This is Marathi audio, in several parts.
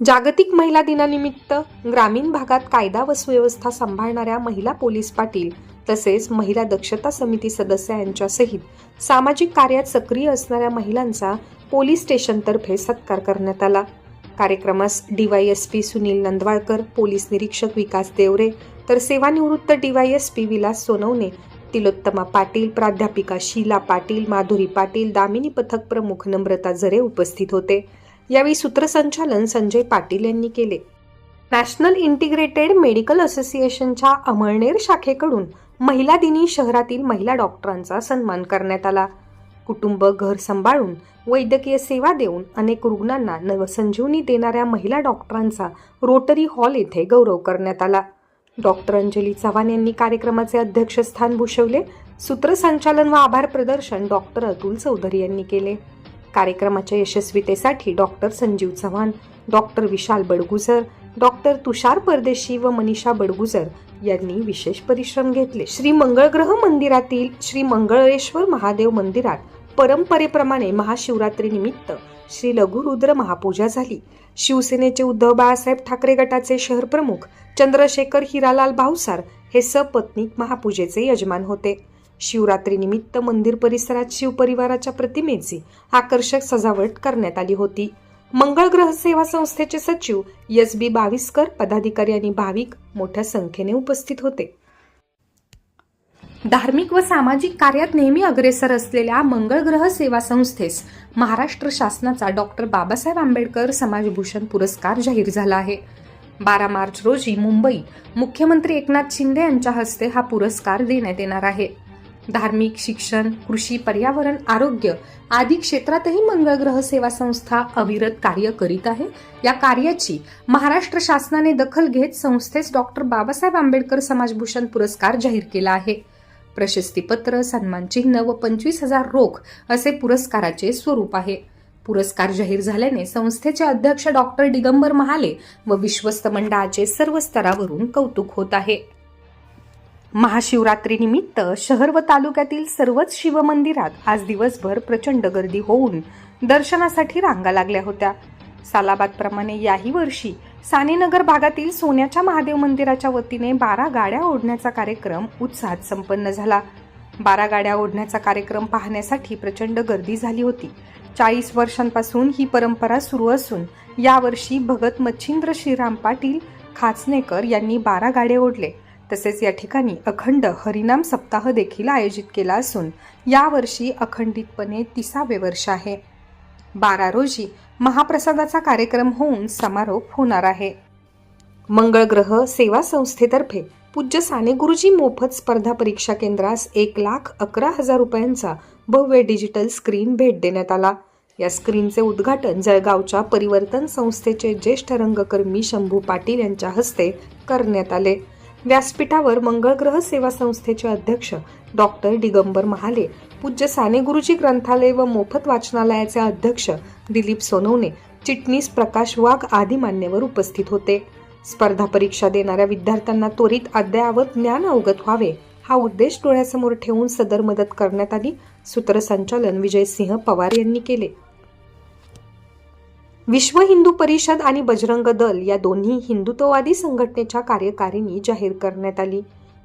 जागतिक महिला दिनानिमित्त ग्रामीण भागात कायदा व सुव्यवस्था सांभाळणाऱ्या महिला पोलीस पाटील तसेच महिला दक्षता समिती सदस्य यांच्यासहित सामाजिक कार्यात सक्रिय असणाऱ्या महिलांचा पोलीस स्टेशनतर्फे सत्कार करण्यात आला. कार्यक्रमास डीवायएसपी सुनील नंदवाळकर पोलीस निरीक्षक विकास देवरे तर सेवानिवृत्त डीवायएसपी विलास सोनवणे तिलोत्तमा पाटील प्राध्यापिका शीला पाटील माधुरी पाटील दामिनी पथक प्रमुख नम्रता झरे उपस्थित होते. यावेळी सूत्रसंचालन संजय पाटील यांनी केले. नॅशनल इंटिग्रेटेड मेडिकल असोसिएशनच्या अमळनेर शाखेकडून महिला दिनी शहरातील महिला डॉक्टरांचा सन्मान करण्यात आला. कुटुंब घर सांभाळून वैद्यकीय सेवा देऊन अनेक रुग्णांना नवसंजीवनी देणाऱ्या महिला डॉक्टरांचा रोटरी हॉल येथे गौरव करण्यात आला. डॉक्टर अंजली चव्हाण यांनी कार्यक्रमाचे अध्यक्षस्थान भूषवले. सूत्रसंचालन व आभार प्रदर्शन डॉक्टर अतुल चौधरी यांनी केले. कार्यक्रमाच्या यशस्वीतेसाठी doctor Sanjeev Chavan doctor Vishal Badgujar doctor Tushar Pardeshi व मनीषा बडगुजर यांनी विशेष परिश्रम घेतले. श्री मंगळग्रह मंदिरातील श्री मंगळेश्वर महादेव मंदिरात परंपरेप्रमाणे महाशिवरात्री निमित्त श्री लघुरुद्र महापूजा झाली. शिवसेनेचे उद्धव बाळासाहेब ठाकरे गटाचे शहर प्रमुख चंद्रशेखर हिरालाल भावसार हे सपत्नीक महापूजेचे यजमान होते. शिवरात्रीनिमित्त मंदिर परिसरात शिवपरिवाराच्या प्रतिमेची आकर्षक सजावट करण्यात आली होती. मंगळ ग्रह सेवा संस्थेचे सचिव एस बी बाविस्कर पदाधिकारी आणि भाविक मोठ्या संख्येने उपस्थित होते. धार्मिक व सामाजिक कार्यात नेहमी अग्रेसर असलेल्या मंगळ ग्रह सेवा संस्थेस महाराष्ट्र शासनाचा डॉक्टर बाबासाहेब आंबेडकर समाजभूषण पुरस्कार जाहीर झाला आहे. बारा मार्च रोजी मुंबईत मुख्यमंत्री एकनाथ शिंदे यांच्या हस्ते हा पुरस्कार देण्यात येणार आहे. धार्मिक शिक्षण कृषी पर्यावरण आरोग्य आदी क्षेत्रातही मंगळ ग्रह सेवा संस्था अविरत कार्य करीत आहे. या कार्याची महाराष्ट्र शासनाने दखल घेत संस्थेस डॉक्टर बाबासाहेब आंबेडकर समाजभूषण पुरस्कार जाहीर केला आहे. प्रशस्तीपत्र सन्मानचिन्ह व पंचवीस हजार रोख असे पुरस्काराचे स्वरूप आहे. पुरस्कार जाहीर झाल्याने संस्थेचे अध्यक्ष डॉक्टर दिगंबर महाले व विश्वस्त मंडळाचे सर्व स्तरावरून कौतुक होत आहे. महाशिवरात्रीनिमित्त शहर व तालुक्यातील सर्वच शिवमंदिरात आज दिवसभर प्रचंड गर्दी होऊन दर्शनासाठी रांगा लागल्या होत्या. सालाबादप्रमाणे याही वर्षी सानेनगर भागातील सोन्याच्या महादेव मंदिराच्या वतीने बारा गाड्या ओढण्याचा कार्यक्रम उत्साहात संपन्न झाला. बारा गाड्या ओढण्याचा कार्यक्रम पाहण्यासाठी प्रचंड गर्दी झाली होती. चाळीस वर्षांपासून ही परंपरा सुरू असून यावर्षी भगत मच्छिंद्र श्रीराम पाटील खाचनेकर यांनी बारा गाडे ओढले. तसेच या ठिकाणी अखंड हरिनाम सप्ताह देखील आयोजित केला असून यावर्षी अखंडितपणे तिसावे वर्ष आहे. बारा रोजी महाप्रसादाचा कार्यक्रम होऊन समारोप होणार आहे. मंगळ ग्रह सेवा संस्थेतर्फे पूज्य साने गुरुजी मोफत स्पर्धा परीक्षा केंद्रास एक लाख अकरा हजार रुपयांचा भव्य डिजिटल स्क्रीन भेट देण्यात आला. या स्क्रीनचे उद्घाटन जळगावच्या परिवर्तन संस्थेचे ज्येष्ठ रंगकर्मी शंभू पाटील यांच्या हस्ते करण्यात आले. व्यासपीठावर मंगळ ग्रह सेवा संस्थेचे अध्यक्ष डॉक्टर दिगंबर महाले पूज्य साने गुरुजी ग्रंथालय व मोफत वाचनालयाचे अध्यक्ष दिलीप सोनवणे चिटणीस प्रकाश वाघ आदी मान्यवर उपस्थित होते. स्पर्धा परीक्षा देणाऱ्या विद्यार्थ्यांना त्वरित अद्ययावत ज्ञान अवगत व्हावे हा उद्देश डोळ्यासमोर ठेवून सदर मदत करण्यात आली सूत्रसंचालन विजयसिंह पवार यांनी केले. विश्व हिंदू परिषद आणि बजरंग दल या दोन्ही हिंदुत्ववादी संघटनेच्या कार्यकारिणी जाहीर करण्यात आली.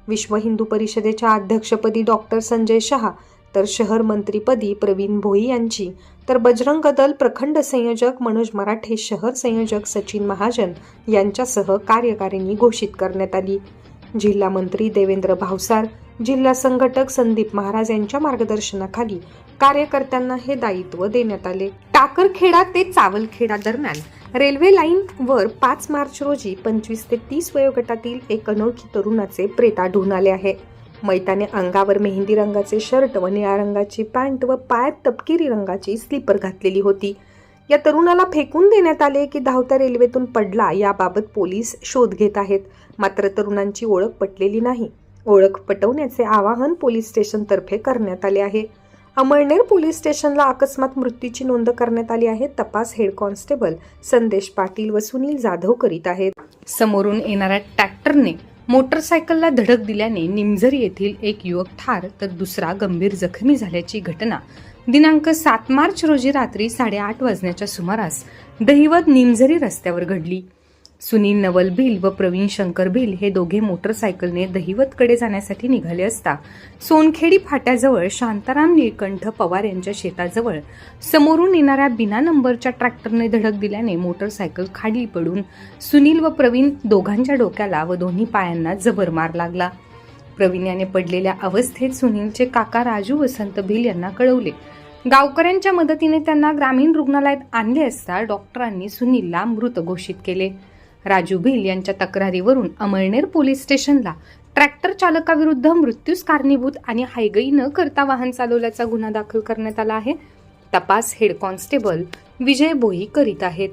विश्व हिंदू परिषदेच्या अध्यक्षपदी डॉक्टर संजय शहा तर शहर मंत्रीपदी प्रवीण भोई यांची तर बजरंग दल प्रखंड संयोजक मनोज मराठे शहर संयोजक सचिन महाजन यांच्यासह कार्यकारिणी घोषित करण्यात आली. जिल्हा मंत्री देवेंद्र भावसार जिल्हा संघटक संदीप महाराज यांच्या मार्गदर्शनाखाली कार्यकर्त्यांना हे दायित्व देण्यात आले. टाकरखेडा ते चावलखेडा दरम्यान रेल्वे लाईन वर पाच मार्च रोजी पंचवीस ते तीस वयोगटातील एक अनोळखी तरुणाचे प्रेत आढळून आले आहे. मैताने अंगावर मेहंदी रंगाचे शर्ट व निळ्या रंगाची पॅन्ट व पायात तपकिरी रंगाची स्लीपर घातलेली होती. या तरुणाला फेकून देण्यात आले की धावत्या रेल्वेतून पडला याबाबत पोलीस शोध घेत आहेत. मात्र तरुणांची ओळख पटलेली नाही. ओळख पटवण्याचे आवाहन पोलीस स्टेशनतर्फे करण्यात आले आहे. अमळनेर पोलीस स्टेशनला अकस्मात मृत्यूची नोंद करण्यात आली आहे. तपास हेड कॉन्स्टेबल संदेश पाटील व सुनील जाधव करीत आहेत. समोरून येणाऱ्या ट्रॅक्टरने मोटरसायकलला धडक दिल्याने निमझरी येथील एक युवक ठार तर दुसरा गंभीर जखमी झाल्याची घटना. दिनांक सात मार्च रोजी रात्री साडेआठ वाजण्याच्या सुमारास दहिवत निमझरी रस्त्यावर घडली. सुनील नवल भिल व प्रवीण शंकर भिल हे दोघे मोटरसायकलने दहिवतकडे जाण्यासाठी निघाले असता सोनखेडी फाट्याजवळ शांताराम निळकंठ पवार यांच्या शेताजवळ समोरून येणाऱ्या बिना नंबरच्या ट्रॅक्टरने धडक दिल्याने मोटरसायकल खाली पडून सुनील व प्रवीण दोघांच्या डोक्याला व दोन्ही पायांना जबर मार लागला. प्रवीण याने पडलेल्या अवस्थेत सुनीलचे काका राजू वसंत भिल यांना कळवले. गावकऱ्यांच्या मदतीने त्यांना ग्रामीण रुग्णालयात आणले असता डॉक्टरांनी सुनीलला मृत घोषित केले. राजू भिल यांच्या तक्रारीवरून अमळनेर पोलीस स्टेशनला ट्रॅक्टर चालकाविरुद्ध मृत्यूस कारणीभूत आणि हायगई न करता वाहन चालवल्याचा गुन्हा दाखल करण्यात आला आहे. तपास हेड कॉन्स्टेबल विजय भोई करीत आहेत.